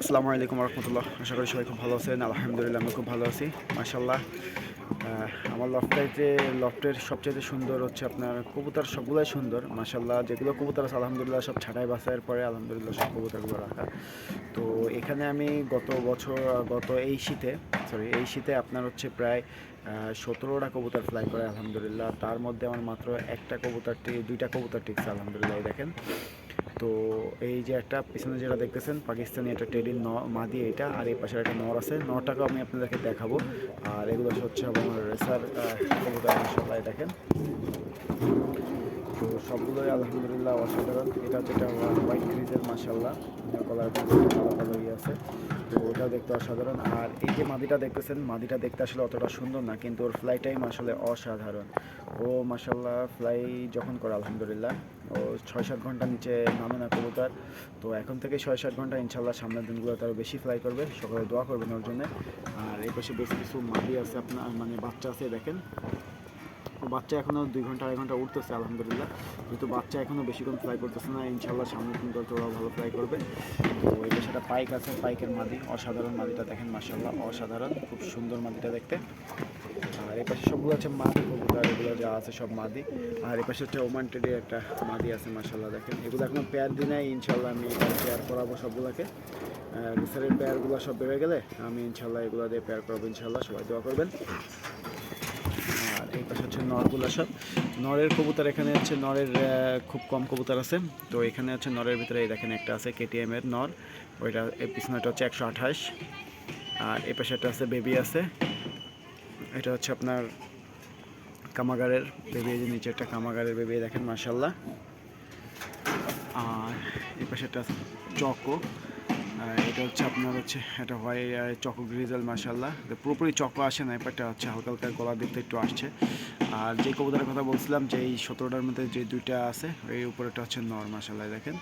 আসসালামু আলাইকুম রহমতুল্লাহ আশা করি সবাই খুব ভালো আছেন। আলহামদুলিল্লাহ আমি খুব ভালো আছি। মাশাল্লাহ আহ, আমার লফটাইতে লফটের সবচেয়ে সুন্দর হচ্ছে আপনার কবুতর সবগুলোই সুন্দর। মাশাল্লাহ যেগুলো কবুতর আছে আলহামদুলিল্লাহ সব ছাটাই বাছাইয়ের পরে আলহামদুলিল্লাহ সব কবুতরগুলো রাখা। তো এখানে আমি গত বছর গত এই শীতে সরি এই শীতে আপনার হচ্ছে প্রায় সতেরোটা কবুতর ফ্লাই করে আলহামদুলিল্লাহ। তার মধ্যে আমার মাত্র একটা কবুতরটি দুইটা কবুতর টিকছে আলহামদুলিল্লাহ দেখেন। তো এই যে একটা পিছনে যেটা দেখতেছেন, পাকিস্তানি একটা টেডির ন, মা দিয়ে এটা, আর এই পাশে একটা নর আছে। নটাকে আমি আপনাদেরকে দেখাবো। আর এগুলো হচ্ছে আমার রেসার সবাই দেখেন। তো সবগুলোই আলহামদুলিল্লাহ অসাধারণ। এটা যেটা হোয়াইট গ্রিজের মাসাল্লাহ কলার কালো কালো আছে। তো ওটাও দেখতে অসাধারণ। আর এই যে মাদিটা দেখতেছেন মাদিটা দেখতে আসলে অতটা সুন্দর না, কিন্তু ওর ফ্লাইটাই আসলে অসাধারণ। ও মাসাল্লাহ ফ্লাই যখন করে, আলহামদুলিল্লাহ, ও ছয় সাত ঘণ্টা নিচে নামে না কবুতর। তো এখন থেকে ছয় সাত ঘণ্টা ইনশাল্লাহ সামনের দিনগুলোতে আরও বেশি ফ্লাই করবে, সকালে দোয়া করবেন ওর জন্য। আর এই পাশে বেশ কিছু মাদি আছে আপনার মানে বাচ্চা আছে, দেখেন। বাচ্চা এখনও দুই ঘণ্টা, আড়াই ঘণ্টা উঠতেছে, আলহামদুলিল্লাহ। কিন্তু বাচ্চা এখনও বেশিক্ষণ ফ্লাই করতেছে না ইনশাল্লাহ সামনের দিন করতে ওরা ভালো ফ্লাই করবে। তো এটা সেটা পাইক আছে, পাইকের মাদি, অসাধারণ মাদিটা দেখেন মাসাল্লাহ অসাধারণ, খুব সুন্দর মাদিটা দেখতে। আর এই পাশে সবগুলো আছে মাদি, কবুতর, এগুলো যা আছে সব মাদি। আর এই পাশে হচ্ছে ওমান টেডির একটা মাদি আছে মাসাল্লাহ দেখেন। এগুলো এখনও পেয়ার দিনে ইনশাল্লাহ আমি পেয়ার করাবো সবগুলোকে। রিসারের পেয়ারগুলো সব বেড়ে গেলে আমি ইনশাল্লাহ এগুলো দিয়ে পেয়ার করব ইনশাল্লাহ সবাই দোয়া করবেন। এই পাশে হচ্ছে নরগুলো সব নরের কবুতর এখানে হচ্ছে নরের খুব কম কবুতর আছে। তো এখানে হচ্ছে নরের ভিতরে এই দেখেন একটা আছে কেটিএম এর নর। ওইটা এই পিছনেটা হচ্ছে একশো আঠাশ। আর এই পাশে একটা আছে বেবি আছে। এটা হচ্ছে আপনার কামাগারের বেবি যে নিচে একটা কামাগারের বেবি দেখেন মার্শাল্লাহ আর এই পাশে একটা চকো। এটা হচ্ছে আপনার হচ্ছে, এটা হয় চকো গ্রিজেল মার্শাল্লাহ পুরোপুরি চকো আসে না এটা হচ্ছে হালকা হালকা গলার দিকটা একটু আসছে। আর যে কবুতরের কথা বলছিলাম, যে এই সতেরোটার মধ্যে যে দুইটা আছে, এই উপরেটা হচ্ছে নর মার্শাল্লাহ দেখেন।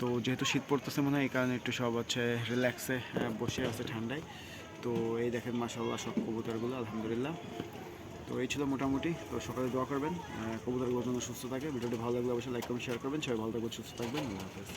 তো যেহেতু শীত পড়তেছে মনে হয়, এই কারণে একটু সব হচ্ছে রিল্যাক্সে বসে আছে ঠান্ডায়। তো এই দেখেন মাসাল্লাহ সব কবুতরগুলো, আলহামদুলিল্লাহ। তো এই ছিল মোটামুটি, তো সকালে দোয়া করবেন। কবুতরগুলো যেন সুস্থ থাকে। ভিডিওটি ভালো লাগলে অবশ্যই লাইক কমেন্ট শেয়ার করবেন। সবাই ভালো থাকবেন, সুস্থ থাকবেন। আল্লাহ হাফেজ।